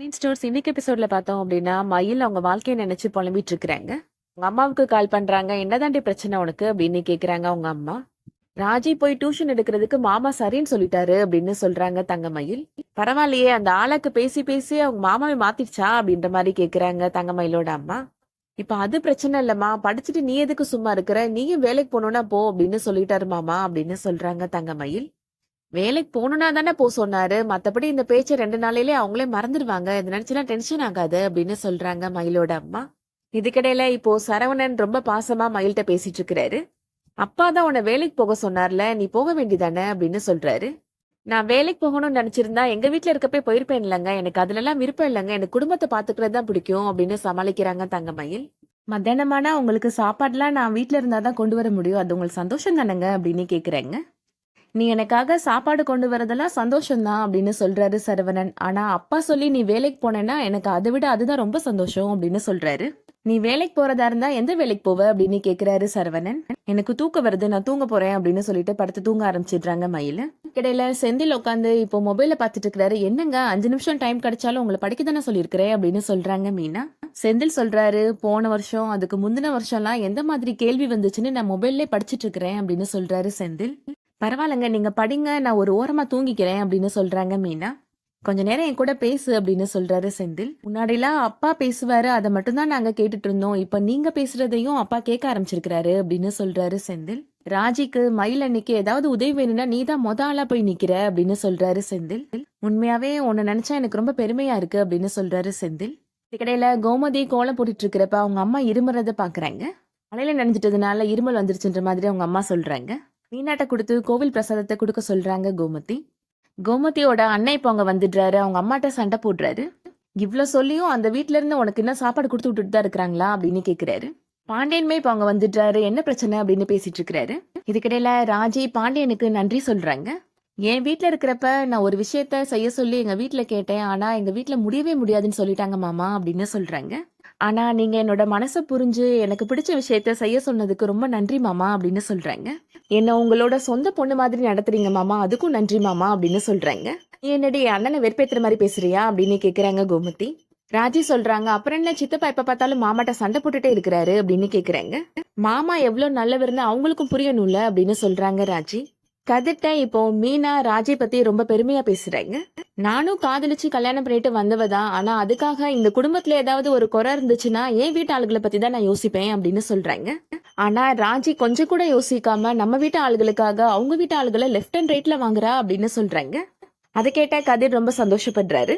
NEET stores இன்னைக்கு எபிசோட்ல பார்த்தோம் அப்படின்னா மயில் அவங்க வாழ்க்கையை நினைச்சு புலம்பிட்டு இருக்கிறாங்க உங்க அம்மாவுக்கு கால் பண்றாங்க. என்னதாண்டி பிரச்சனை உனக்கு? அப்படின்னு கேக்குறாங்க அவங்க அம்மா. ராஜி போய் டியூஷன் எடுக்கிறதுக்கு மாமா சரின்னு சொல்லிட்டாரு அப்படின்னு சொல்றாங்க தங்கமயில் பரவாயில்லையே அந்த ஆளுக்கு பேசி பேசி அவங்க மாமாவை மாத்திடுச்சா அப்படின்ற மாதிரி கேக்குறாங்க தங்கமயிலோட அம்மா. இப்ப அது பிரச்சனை இல்லம்மா. படிச்சுட்டு நீ எதுக்கு சும்மா இருக்கிற? நீயும் வேலைக்கு போனோம்னா போ அப்படின்னு சொல்லிட்டாரு மாமா அப்படின்னு சொல்றாங்க தங்கமயில் வேலைக்கு போகணும்னா தானே போ சொன்னாரு. மற்றபடி இந்த பேச்சை ரெண்டு நாளையிலே அவங்களே மறந்துடுவாங்க. இது நினைச்சுனா டென்ஷன் ஆகாது அப்படின்னு சொல்றாங்க மயிலோட அம்மா. இதுக்கிடையில இப்போ சரவணன் ரொம்ப பாசமா மயில்கிட்ட பேசிட்டு இருக்கிறாரு. அப்பா தான் உன்னை வேலைக்கு போக சொன்னார்ல நீ போக வேண்டிதானே அப்படின்னு சொல்றாரு. நான் வேலைக்கு போகணும்னு நினைச்சிருந்தா எங்க வீட்டுல இருக்கப்பே போயிருப்பேன் இல்லைங்க. எனக்கு அதுலலாம் விருப்பம் இல்லைங்க. எனக்கு குடும்பத்தை பாத்துக்கிறது தான் பிடிக்கும் அப்படின்னு சமாளிக்கிறாங்க தங்கமயில் மத்தியானமானா உங்களுக்கு சாப்பாடுலாம் நான் வீட்ல இருந்தாதான் கொண்டு வர முடியும். அது உங்களுக்கு சந்தோஷம் தானேங்க அப்படின்னு கேக்குறேங்க. நீ எனக்காக சாப்பாடு கொண்டு வரதெல்லாம் சந்தோஷம்தான் அப்படின்னு சொல்றாரு சரவணன். ஆனா அப்பா சொல்லி நீ வேலைக்கு போனேன்னா எனக்கு அதை விட அதுதான் ரொம்ப சந்தோஷம் அப்படின்னு சொல்றாரு. நீ வேலைக்கு போறதா இருந்தா எந்த வேலைக்கு போவ அப்படின்னு கேக்குறாரு சரவணன். எனக்கு தூக்கம் வருது நான் தூங்க போறேன் அப்படின்னு சொல்லிட்டு படுத்து தூங்க ஆரம்பிச்சிடுறாங்க மயில். கிடையில செந்தில் உட்காந்து இப்போ மொபைல பாத்துட்டு இருக்கிறாரு. என்னங்க அஞ்சு நிமிஷம் டைம் கிடைச்சாலும் உங்களை படிக்க தானே சொல்லியிருக்கிறேன் அப்படின்னு சொல்றாங்க மீனா. செந்தில் சொல்றாரு போன வருஷம் அதுக்கு முந்தின வருஷம்லாம் எந்த மாதிரி கேள்வி வந்துச்சுன்னு நான் மொபைல்லே படிச்சிட்டு இருக்கிறேன் அப்படின்னு சொல்றாரு செந்தில். பரவாயில்லைங்க நீங்க படிங்க நான் ஒரு ஓரமா தூங்கிக்கிறேன் அப்படின்னு சொல்றாங்க மீனா. கொஞ்ச நேரம் என் கூட பேசு அப்படின்னு சொல்றாரு செந்தில். முன்னாடிலாம் அப்பா பேசுவாரு அதை மட்டும்தான் நாங்க கேட்டுட்டு இருந்தோம். இப்ப நீங்க பேசுறதையும் அப்பா கேட்க ஆரம்பிச்சிருக்கிறாரு அப்படின்னு சொல்றாரு செந்தில். ராஜிக்கு மயில் அன்னைக்கு ஏதாவது உதவி வேணும்னா நீ தான் மொத ஆளா போய் நிக்கிற அப்படின்னு சொல்றாரு செந்தில். உண்மையாவே உன்னை நினைச்சா எனக்கு ரொம்ப பெருமையா இருக்கு அப்படின்னு சொல்றாரு செந்தில். இதுக்கடையில கோமதி கோலம் போட்டுட்டு இருக்கிறப்ப அவங்க அம்மா இருமுறத பாக்குறாங்க. மழையில நனைஞ்சிட்டதுனால இருமல் வந்துருச்சுன்ற மாதிரி அவங்க அம்மா சொல்றாங்க. வீணாட்டை கொடுத்து கோவில் பிரசாதத்தை கொடுக்க சொல்றாங்க கோமதி. கோமதியோட அன்னை இப்போ அவங்க வந்துடுறாரு. அவங்க அம்மாட்ட சண்டை போடுறாரு. இவ்வளோ சொல்லியும் அந்த வீட்டில இருந்து உனக்கு என்ன சாப்பாடு கொடுத்து விட்டுட்டு தான் இருக்கிறாங்களா அப்படின்னு கேட்குறாரு பாண்டியன்மே இப்போ அவங்க வந்துடுறாரு. என்ன பிரச்சனை அப்படின்னு பேசிட்டு இருக்கிறாரு. இதுக்கிடையில ராஜி பாண்டியனுக்கு நன்றி சொல்றாங்க. என் வீட்டில் இருக்கிறப்ப நான் ஒரு விஷயத்த செய்ய சொல்லி எங்கள் வீட்டில் கேட்டேன். ஆனால் எங்கள் வீட்டில் முடியவே முடியாதுன்னு சொல்லிட்டாங்க மாமா அப்படின்னு சொல்கிறாங்க ஆனால் நீங்கள் என்னோட மனசை புரிஞ்சு எனக்கு பிடிச்ச விஷயத்த செய்ய சொன்னதுக்கு ரொம்ப நன்றி மாமா அப்படின்னு சொல்கிறாங்க என்னை உங்களோட சொந்த பொண்ணு மாதிரி நடத்துறீங்க மாமா அதுக்கும் நன்றி மாமா அப்படின்னு சொல்கிறாங்க என்னுடைய அண்ணனை வெறுப்பேற்றுற மாதிரி பேசுறியா அப்படின்னு கேட்குறாங்க கோமதி. ராஜி சொல்றாங்க அப்புறம் என்ன சித்தப்பா எப்ப பார்த்தாலும் மாமாட்ட சண்டை போட்டுட்டே இருக்கிறாரு அப்படின்னு கேக்குறாங்க. மாமா எவ்வளவு நல்லவர்னு அவங்களுக்கும் புரியணும்ல அப்படின்னு சொல்றாங்க ராஜி. கதிர்ட்ட இப்போ மீனா ராஜி பத்தி ரொம்ப பெருமையா பேசுறாங்க. நானும் காதலிச்சு கல்யாணம் பண்ணிட்டு வந்தவ தான் ஆனா அதுக்காக இந்த குடும்பத்துல ஏதாவது ஒரு குறை இருந்துச்சுன்னா என் வீட்டு ஆளுகளை பத்தி தான் நான் யோசிப்பேன் அப்படின்னு சொல்றாங்க. ஆனா ராஜி கொஞ்சம் கூட யோசிக்காம நம்ம வீட்டு ஆளுகளுக்காக அவங்க வீட்டு ஆளுகளை லெஃப்ட் அண்ட் ரைட்ல வாங்குறா அப்படின்னு சொல்றாங்க. அதை கேட்டால் கதிர் ரொம்ப சந்தோஷப்படுறாரு.